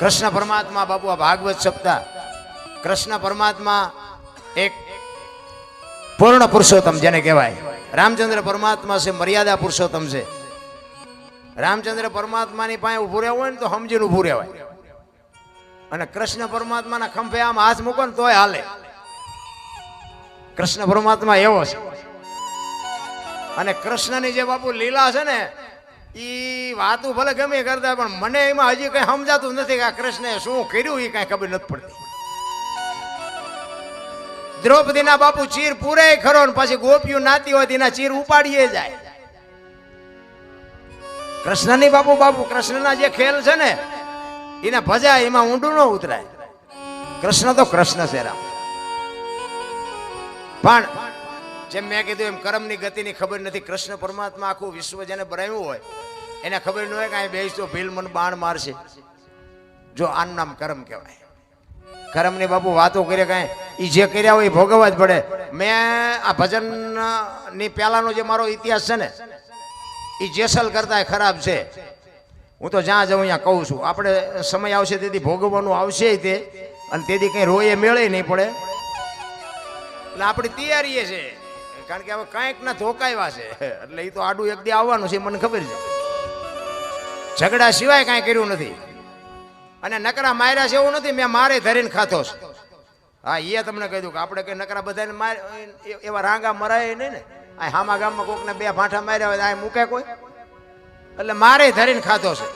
કૃષ્ણ પરમાત્મા બાપુ આ ભાગવત સપ્તાહ કૃષ્ણ પરમાત્મા એક પૂર્ણ પુરુષોત્તમ જેને કહેવાય. રામચંદ્ર પરમાત્મા છે, મર્યાદા પુરુષોત્તમ છે. રામચંદ્ર પરમાત્માની પાસે ઊભું રહેવું હોય ને તો સમજીને ઊભું રહેવાય. અને કૃષ્ણ પરમાત્માના ખંભે આમ હાથ મૂકો ને તોય હાલે. કૃષ્ણ પરમાત્મા એવો છે. અને કૃષ્ણની જે બાપુ લીલા છે ને ઈ વાતું ભલે ગમે કરતા પણ મને એમાં હજી કઈ સમજાતું નથી કે આ કૃષ્ણએ શું કર્યું એ કઈ ખબર નથી પડતી. દ્રૌપદીના બાપુ ચીર પૂરે ખરો ને પછી ગોપીઓ નાતી હોય તેના ચીર ઉપાડીએ જાય. કૃષ્ણની બાપુ બાપુ કૃષ્ણના જે ખેલ છે ને, એને ભજા એમાં ઊંડું ન ઉતરાય. કૃષ્ણ તો કૃષ્ણ છે રામ. પણ જેમ મેં કીધું એમ કર્મની ગતિની ખબર નથી. કૃષ્ણ પરમાત્મા આખું વિશ્વ જેને બનાવ્યું હોય, એને ખબર ન હોય કે અહીં બેસતો ભીલ મન બાણ મારશે. જો આનું નામ કર્મ કહેવાય. કર્મની બાપુ વાતો કરે કાંઈ એ જે કર્યા હોય એ ભોગવવા જ પડે. મેં આ ભજનની પહેલાનો જે મારો ઇતિહાસ છે ને એ જેસલ કરતા ખરાબ છે. હું તો જ્યાં જાઉં ત્યાં કહું છું. આપણે સમય આવશે તેથી ભોગવવાનું આવશે તે, અને તેથી કંઈ રોયે મેળે નહીં પડે. એટલે આપણી તૈયારીએ છે. કારણ કે હવે કાંઈક ના ધોકાવ્યા છે. એટલે એ તો આડું એક દી આવવાનું છે મને ખબર છે. ઝઘડા સિવાય કાંઈ કર્યું નથી. અને નકરા માર્યા છે એવું નથી, મેં મારે ધરીને ખાતો છે. હા એ તમને કહી દઉં કે આપણે કઈ નકરા બધાને માર એવા રાંગા મરાય નહીં ને. આ હામા ગામમાં કોકને બે ભાંઠા માર્યા હોય આ મૂકે કોઈ? એટલે મારે ધરીને ખાતો છે.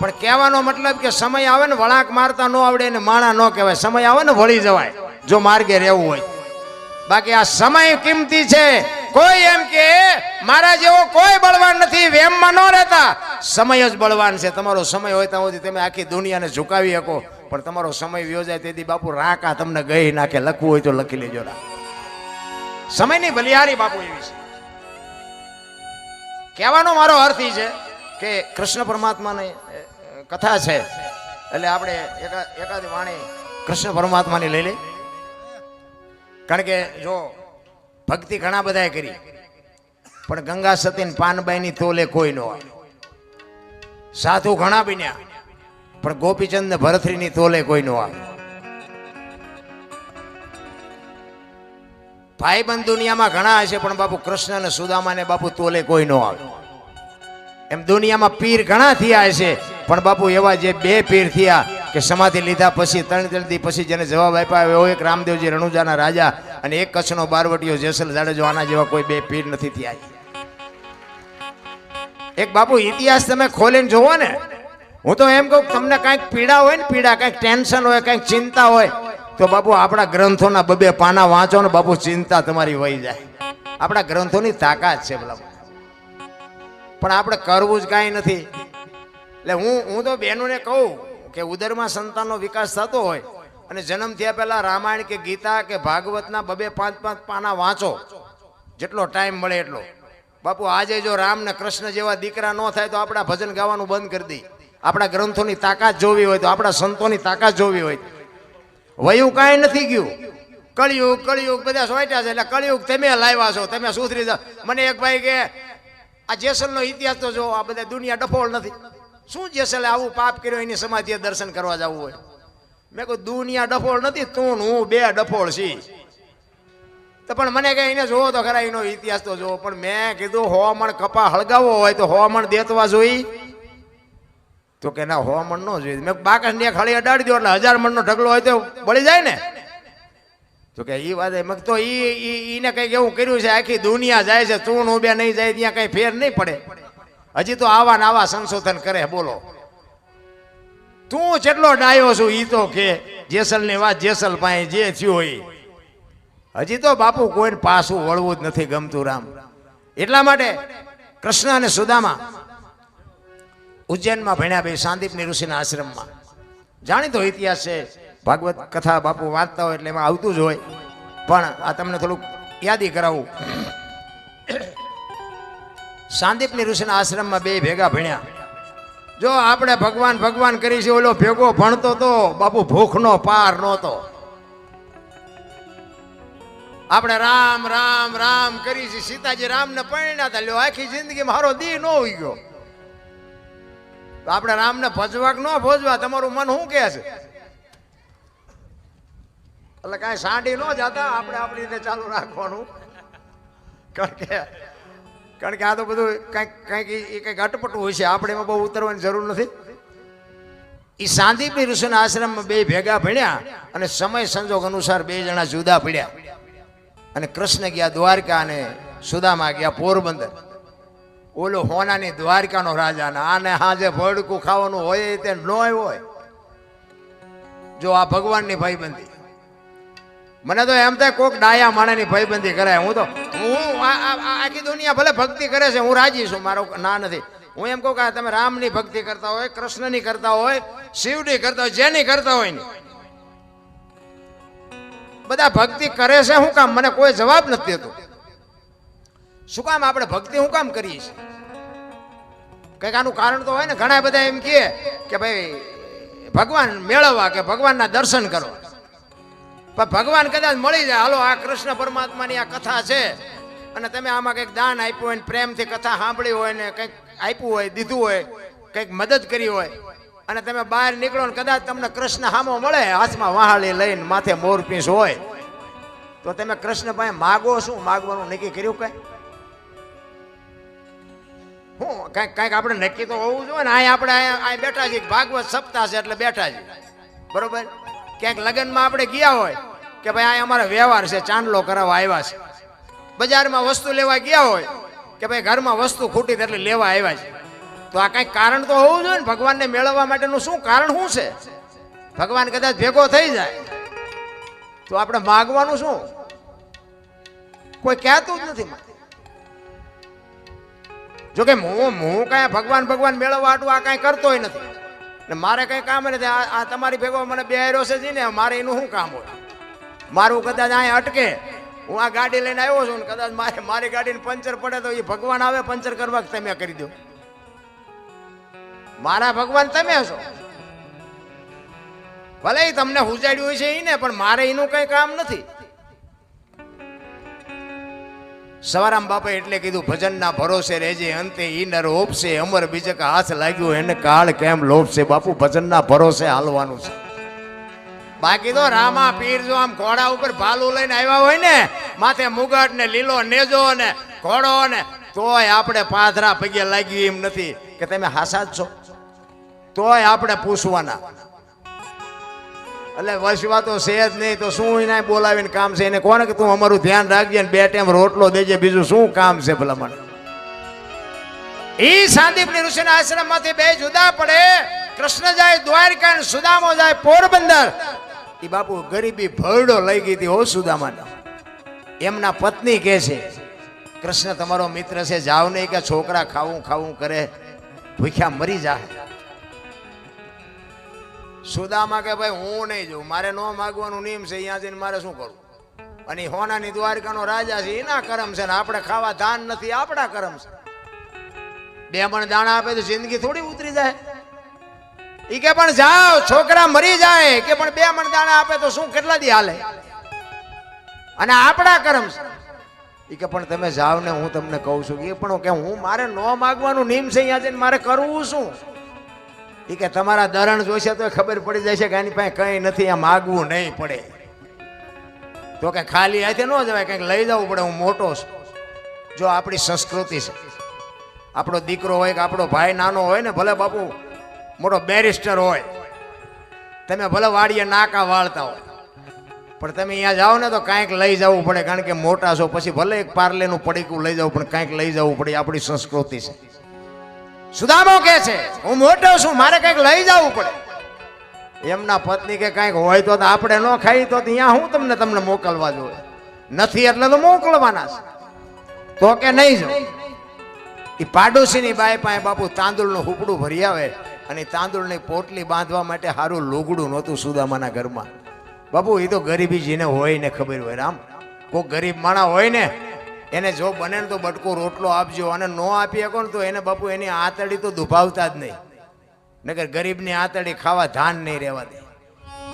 પણ કહેવાનો મતલબ કે સમય આવે ને વળાંક મારતા ન આવડે ને માણા ન કહેવાય. સમય આવે ને વળી જવાય, જો માર્ગે રહેવું હોય. બાકી આ સમય કિંમતી છે. કોઈ એમ કે, મારા જેવો કોઈ બળવાન નથી, વેમમાં ન રહેતા. સમય જ બળવાન છે. તમારો સમય હોય ત્યાં સુધી તમે આખી દુનિયાને ઝુકાવી શકો. પણ તમારો સમય યોજાય જાય તેથી બાપુ રાકા તમને ગઈ નાખે. લખવું હોય તો લખી લેજો રા સમયની બલિહારી બાપુ એવી છે. કહેવાનો મારો અર્થ એ છે કે કૃષ્ણ પરમાત્માની કથા છે. એટલે આપણે એકા, એકાદ વાણી કૃષ્ણ પરમાત્માની લઈ લઈ કારણ કે જો ભક્તિ ઘણા બધાએ કરી. પણ ગંગા સતીન પાનબાઈની તોલે કોઈ ન આવે સાધુ ઘણા બન્યા, પણ ગોપીચંદ ભરથરીની તોલે કોઈ ન આવે ભાઈબંધ દુનિયામાં ઘણા હશે, પણ બાપુ કૃષ્ણ અને સુદામાને બાપુ તોલે કોઈ ન આવે. એમ દુનિયામાં પીર ઘણા થયા હશે, પણ બાપુ એવા જે બે પીર થયા કે સમાધિ લીધા પછી, ત્રણ ત્રણ પછી જેને જવાબ આપ્યા એવો એક રામદેવજી રણુજાના રાજા અને એક કચ્છનો બારવટીયો જેસલ જાડેજો, આના જેવા કોઈ બે પીર નથી થયા. એક બાપુ, ઇતિહાસ તમે ખોલીને જોવો ને. હું તો એમ કહું તમને કાંઈક પીડા હોય ને, પીડા, કાંઈક ટેન્શન હોય, કાંઈક ચિંતા હોય, તો બાપુ આપણા ગ્રંથોના બબે પાના વાંચો ને, બાપુ ચિંતા તમારી વહી જાય. આપણા ગ્રંથોની તાકાત છે બોલા પણ આપણે કરવું જ કાંઈ નથી. એટલે હું હું તો બહેનોને કહું કે ઉદરમાં સંતાનનો વિકાસ થતો હોય અને જન્મ થયા પહેલાં રામાયણ કે ગીતા કે ભાગવતના બબે પાંચ પાંચ પાના વાંચો, જેટલો ટાઈમ મળે એટલો. બાપુ, આજે જો રામ ને કૃષ્ણ જેવા દીકરા ન થાય તો આપણા ભજન ગાવાનું બંધ કરી દઈ આપણા ગ્રંથોની તાકાત જોવી હોય તો, આપણા સંતોની તાકાત જોવી હોય. વયું કાંઈ નથી ગયું. કળિયુગ કળિયુગ, બધા સોટ્યા છે એટલે કળિયુગ તમે લાવ્યા છો, તમે સુધરી જાઓ. મને એક ભાઈ કે, આ જેસલનો ઇતિહાસ તો જો, આ બધા દુનિયા ડફોળ નથી. શું જેસલે આવું પાપ કર્યો, એની સમાધિએ દર્શન કરવા જવું હોય? મેં કહ્યું, દુનિયા ડફોળ નથી, તું હું બે ડફોળ છી તો પણ મને કે એને જોવો તો ખરા, એનો ઇતિહાસ તો જોવો. પણ મેં કીધું હવામણ કપા હળગાવવો હોય તો હવામણ દેતવા જોઈ. તો કે, ના હવામણ ન જોઈએ મેં બાકસ ને હળી અડાડી દો એટલે હજાર મણનો ઢગલો હોય તો બળી જાય ને. તો કે એ વાત મગ તો એને કંઈક એવું કર્યું છે, આખી દુનિયા જાય છે, તું હું બે નહીં જાય, ત્યાં કઈ ફેર નહીં પડે. હજી તો આવા ને આવા સંશોધન કરે, બોલો. તું જેટલો ડાયો છું ઈ તો કે જેસલની વાત જેસલ પાસે જે થયું હોય હજી તો બાપુ કોઈને પાછું વળવું જ નથી ગમતું રામ. એટલા માટે કૃષ્ણ અને સુદામા ઉજ્જૈનમાં ભણ્યા ભાઈ સાંદીપની ઋષિના આશ્રમમાં. જાણીતો ઇતિહાસ છે, ભાગવત કથા બાપુ વાંચતા હોય એટલે એમાં આવતું જ હોય. પણ આ તમને થોડુંક યાદી કરાવું. સાંદીપની ઋષિના આશ્રમમાં બે ભેગા ભણ્યા. જો આપણે ભગવાન ભગવાન કરી છે, ઓલો ભેગો ભણતો તો બાપુ ભૂખનો પાર નહોતો. આપણે રામ રામ રામ કરી છે, સીતાજી રામને પરણ્યા હતા. લ્યો, આખી જિંદગી મારો દી ન હોઈ ગયો. આપણે રામને ભજવા ન ભજવા, તમારું મન શું કહે છે? એટલે કાંઈ સાંડી ન જતા આપણે આપણી રીતે ચાલુ રાખવાનું. કારણ કે કારણ કે આ તો બધું કંઈક કંઈક એ કંઈક અટપટું હોય છે. આપણે એમાં બહુ ઉતરવાની જરૂર નથી. એ સાંદીપની ઋષિના આશ્રમમાં બે ભેગા ભણ્યા અને સમય સંજોગ અનુસાર બે જણા જુદા પડ્યા. અને કૃષ્ણ ગયા દ્વારકા અને સુદામા ગયા પોરબંદર. ઓલો હોનાની દ્વારકાનો રાજા ને આને હાજે ભડકું ખાવાનું હોય તે ન હોય. જો આ ભગવાનની ભાઈબંધી. મને તો એમ થાય કોક ડાયા માણેની ભાઈબંધી કરાય. હું તો હું આખી દુનિયા ભલે ભક્તિ કરે છે, હું રાજી છું, મારો ના નથી. હું એમ કહું કે તમે રામની ભક્તિ કરતા હોય, કૃષ્ણની કરતા હોય, શિવની કરતા હોય, જેની કરતા હોય ને બધા ભક્તિ કરે છે શું કામ? મને કોઈ જવાબ નથી દેતો. શું કામ આપણે ભક્તિ શું કામ કરીએ છીએ? કંઈક આનું કારણ તો હોય ને, ઘણા બધા એમ કહે કે ભાઈ, ભગવાન મેળવવા કે ભગવાનના દર્શન કરવા. પણ ભગવાન કદાચ મળી જાય. હાલો, આ કૃષ્ણ પરમાત્માની આ કથા છે. અને તમે આમાં કંઈક દાન આપ્યું હોય ને પ્રેમથી કથા સાંભળી હોય ને કંઈક આપ્યું હોય, દીધું હોય, કંઈક મદદ કરી હોય, અને તમે બહાર નીકળો ને કદાચ તમને કૃષ્ણ હામો મળે, હાથમાં વહાળી લઈને માથે મોરપીસ હોય, તો તમે કૃષ્ણ પાસે માગો શું? માગવાનું નક્કી કર્યું કઈ? હું, કાંઈક કાંઈક આપણે નક્કી તો હોવું જોઈએ ને. અહીં આપણે અહીંયા અહીં બેઠા છીએ. ભાગવત સપ્તાહ છે એટલે બેઠા છીએ. બરોબર? ક્યાંક લગ્નમાં આપણે ગયા હોય કે ભાઈ આ અમારા વ્યવહાર છે, ચાંદલો કરાવવા આવ્યા છે. બજારમાં વસ્તુ લેવા ગયા હોય કે ભાઈ ઘરમાં વસ્તુ ખૂટી એટલે લેવા આવ્યા છે. તો આ કાંઈક કારણ તો હોવું જોઈએ ને? ભગવાનને મેળવવા માટેનું શું કારણ શું છે? ભગવાન કદાચ ભેગો થઈ જાય. તો આપણે માગવાનું શું? કોઈ કહેતું જ નથી જોકે હું હું કાંઈ ભગવાન ભગવાન મેળવવા હાટું આ કાંઈ કરતોય નથી. ને મારે કંઈ કામ નથી. આ તમારી ભેગો મને બે છે ને, મારે એનું શું કામ હોય? મારું કદાચ અહીંયા અટકે. હું આ ગાડી લઈને આવ્યો છું ને કદાચ મારે મારી ગાડીને પંચર પડે તો એ ભગવાન આવે, પંચર કરવા તમે કરી દો. મારા ભગવાન તમે છો. ભલે તમને હુજાડ્યું છે એને પણ મારે એનું કઈ કામ નથી. સવારામ બાપા એટલે કીધું, ભજનના ભરોસે રહેજે, અંતે ઈ નર ઓપશે અમર બીજક હાથ લાગ્યો, એને કાળ કેમ લોપશે બાપુ, ભજનના ભરોસે હાલવાનું છે. બાકી તો રામા પીર જો આમ ઘોડા ઉપર ભાલું લઈને આવ્યા હોય ને, માથે મુગટ ને લીલો નેજો ને ઘોડો ને, તોય આપણે પાથરા પગે લાગ્યું એમ નથી કે તમે હાસા જ છો. તોય આપણે પૂછવાના. એટલે વસવા તો છે જ નહીં, તો શું એને બોલાવીને કામ છે? એને કોને કે તું અમારું ધ્યાન રાખજે બે ટાઈમ રોટલો દેજે, બીજું શું કામ છે ભલા મને ઈ સાંદીપની ઋષિના આશ્રમમાંથી બે જુદા પડે. કૃષ્ણ જાય દ્વારકા સુદામો જાય પોરબંદર. એ બાપુ ગરીબી ભરડો લઈ ગઈ હતી હો સુદામાને. એમના પત્ની કહે છે, કૃષ્ણ, તમારો મિત્ર છે, જાવ નહીં કે છોકરા ખાવું ખાવું કરે. ભૂખ્યા મરી જાય સુદામા કે ભાઈ, હું નહીં જોઉં. મારે ન માગવાનું નિયમ છે, અહીંયા જઈને મારે શું કરવું? અને હોનાની દ્વારકાનો રાજા છે, એના કરમ છે ને આપણે ખાવા ધાન નથી, આપણા કરમ છે. બે મણ દાણા આપે તો જિંદગી થોડી ઉતરી જાય. ઈ કે પણ જાઓ, છોકરા મરી જાય. કે પણ બે મણ દાણા આપે તો શું, કેટલા દી હાલે? અને આપણા કરમ ઈ કે પણ તમે જાઓ ને હું તમને કહું છું એ પણ કે હું, મારે ન માગવાનું નિયમ છે, અહીંયા જઈને મારે કરવું શું? ઈ કે તમારા દરણ જોશે તો ખબર પડી જશે કે આની પાસે કંઈ નથી, આ માગવું નહીં પડે. તો કે ખાલી હાથે ન જવાય, કંઈક લઈ જવું પડે, હું મોટો છું. જો આપણી સંસ્કૃતિ છે, આપણો દીકરો હોય કે આપણો ભાઈ નાનો હોય ને, ભલે બાપુ મોટો બેરિસ્ટર હોય, તમે ભલે વાડીએ નાકા વાળતા હોય, પણ તમે અહીંયા જાઓ ને તો કાંઈક લઈ જવું પડે, કારણ કે મોટા છો, પછી ભલે એક પાર્લેનું પડીકું લઈ જવું, પણ કાંઈક લઈ જવું પડે આપણી સંસ્કૃતિ છે. સુદામો કે છે, હું મોટો છું, મારે કંઈક લઈ જવું પડે. એમના પત્ની કે કંઈક હોય તો આપણે ન ખાઈ, તો ત્યાં હું તમને તમને મોકલવા જોઈએ નથી, એટલે તો મોકલવાના છે. તો કે નહીં જો એ પાડોશીની બાઈ પાસે બાપુ તાંદુળનું હુપડું ભરી આવે અને તાંદુળની પોટલી બાંધવા માટે સારું લુગડું નહોતું સુદામાના ઘરમાં. બાપુ એ તો ગરીબી જીને હોય ને ખબર હોય રામ કોઈ ગરીબ માણા હોય ને એને જો બને ને તો બટકો રોટલો આપજો અને નો આપી શકો ને તો એને બાપુ એની આંતળી તો દુભાવતા જ નહીં. નગર ગરીબની આંતળી ખાવા ધાન નહીં રહેવા દે.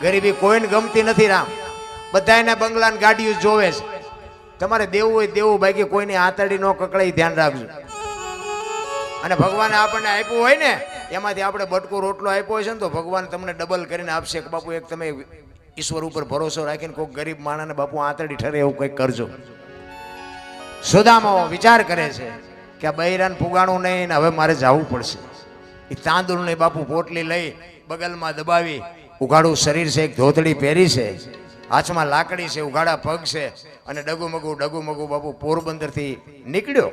ગરીબી કોઈને ગમતી નથી રામ. બધા એના બંગલા ગાડીઓ જોવે છે. તમારે દેવું હોય દેવું, બાકી કોઈની આંતળી નો કકડાઈ ધ્યાન રાખજો. અને ભગવાને આપણને આપ્યું હોય ને, એમાંથી આપણે બટકો રોટલો આપ્યો છે ને તો ભગવાન તમને ડબલ કરીને આપશે કે બાપુ એક તમે ઈશ્વર ઉપર ભરોસો રાખીને કોઈ ગરીબ માણસને બાપુ આંતળી ઠરે એવું કંઈક કરજો. સુદામો વિચાર કરે છે કે બૈરાન ફુગાણું નહીં ને હવે મારે જવું પડશે. એ તાંદુળની બાપુ પોટલી લઈ બગલમાં દબાવી, ઉઘાડું શરીર છે, એક ધોતડી પહેરી છે, હાથમાં લાકડી છે, ઉઘાડા પગ છે અને ડગુમગુ ડગુમગુ બાપુ પોરબંદરથી નીકળ્યો.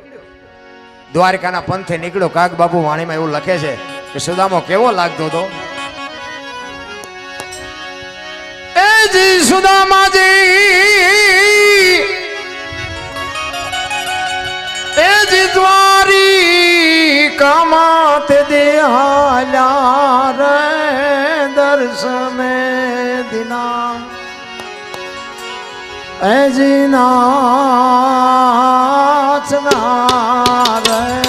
દ્વારકાના પંથે નીકળ્યો. કાક બાપુ વાણીમાં એવું લખે છે કે સુદામો કેવો લાગતો હતો? સુદામાજી કામાત દેહાલ્યા રે દર્શને દિના. એ જી નાચના રે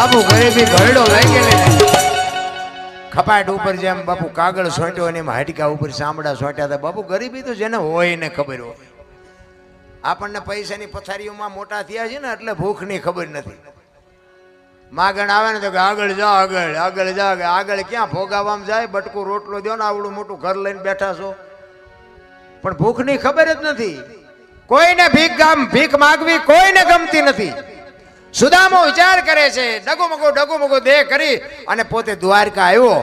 બાપુ ગરીબી ભરડો લઈ ગયેલી ખપાટ ઉપર જેમ બાપુ કાગળ સોંટ્યો અને એમાં હાડકા ઉપર ચામડા સોંટ્યા હતા. બાપુ ગરીબી તો જેને હોય ને ખબર હોય. આપણને પૈસાની પથારીઓમાં મોટા થયા છે ને, એટલે ભૂખની ખબર નથી. માગણ આવે ને તો કે આગળ જા, આગળ આગળ જા, આગળ. આગળ ક્યાં ભોગાવવામાં જાય? બટકું, રોટલો દો ને, આવડું મોટું ઘર લઈને બેઠા છો. પણ ભૂખની ખબર જ નથી. કોઈને ભીખ ગામ ભીખ માગવી, કોઈને ગમતી નથી. સુદામો વિચાર કરે છે, ડગુમગુ ડગુમગુ દેહ કરી અને પોતે દ્વારકા આવ્યો.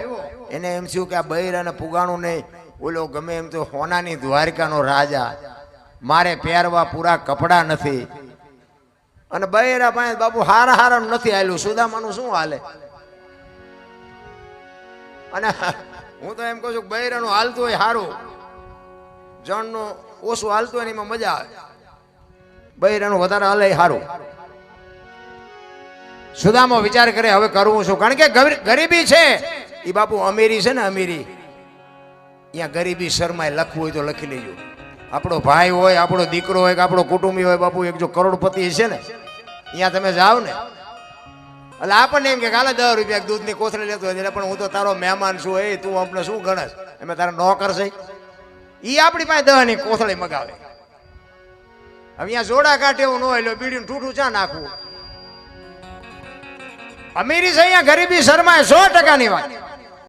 એને એમ થયું કે આ બૈર અને પુગાણું નહીં. ઓલો ગમે એમ તો હોનાની દ્વારકાનો રાજા. મારે પહેરવા પૂરા કપડાં નથી. અને બૈરા પાસે બાબુ હારા હારા નથી હાલ્યું સુદામાનું શું હાલે? અને હું તો એમ કહું છું બૈરાનું હાલતું હોય સારું જણનું ઓછું હાલતું હોય એમાં મજા આવે. બૈરાનું વધારે હાલે સારું સુદામો વિચાર કરે, હવે કરવું શું? કારણ કે ગરીબી છે. એ બાપુ અમીરી છે ને અમીરી. અહીંયા ગરીબી શર્માએ લખવું હોય તો લખી લેજો. આપણો ભાઈ હોય, આપણો દીકરો હોય કે આપણો કુટુંબી હોય, બાપુ, એક જો કરોડપતિ છે ને અહીંયા તમે જાઓ ને. એટલે આપણને એમ કે, કાલે દસ રૂપિયા દૂધની કોથળી લેતો હોય પણ હું તો તારો મહેમાન છું, એ તું આપણે શું ગણસ? એમ તારા નોકર છે એ આપણી પાસે દહની કોથળી મગાવે. હવે અહીંયા જોડા કાઢે એવું ન હોય બીડીનું ઠૂઠું ચા નાખવું? અમીરી છે ગરીબી શર્માએ સો ટકાની વાત.